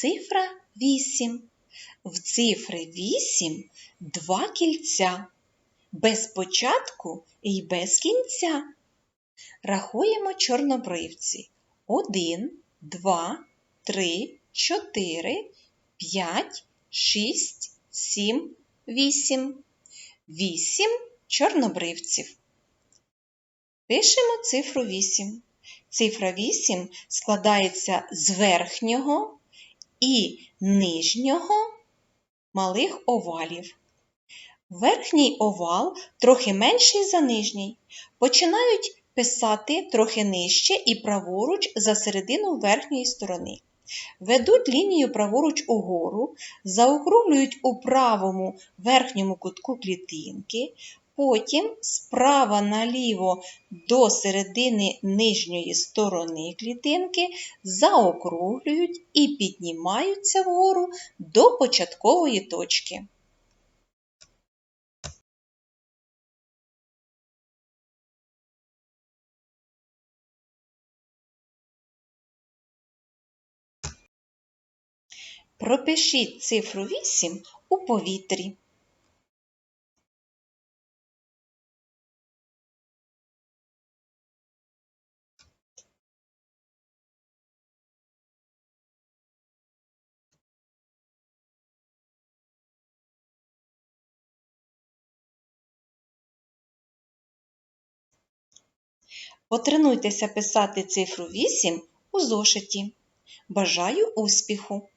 Цифра 8. В цифри 8 два кільця. Без початку і без кінця. Рахуємо чорнобривці. 1, 2, 3, 4, 5, 6, 7, 8. 8 чорнобривців. Пишемо цифру 8. Цифра 8 складається з верхнього і нижнього малих овалів. Верхній овал трохи менший за нижній. Починають писати трохи нижче і праворуч за середину верхньої сторони. Ведуть лінію праворуч угору, заокруглюють у правому верхньому кутку клітинки, потім справа наліво до середини нижньої сторони клітинки заокруглюють і піднімаються вгору до початкової точки. Пропишіть цифру 8 у повітрі. Потренуйтеся писати цифру 8 у зошиті. Бажаю успіху!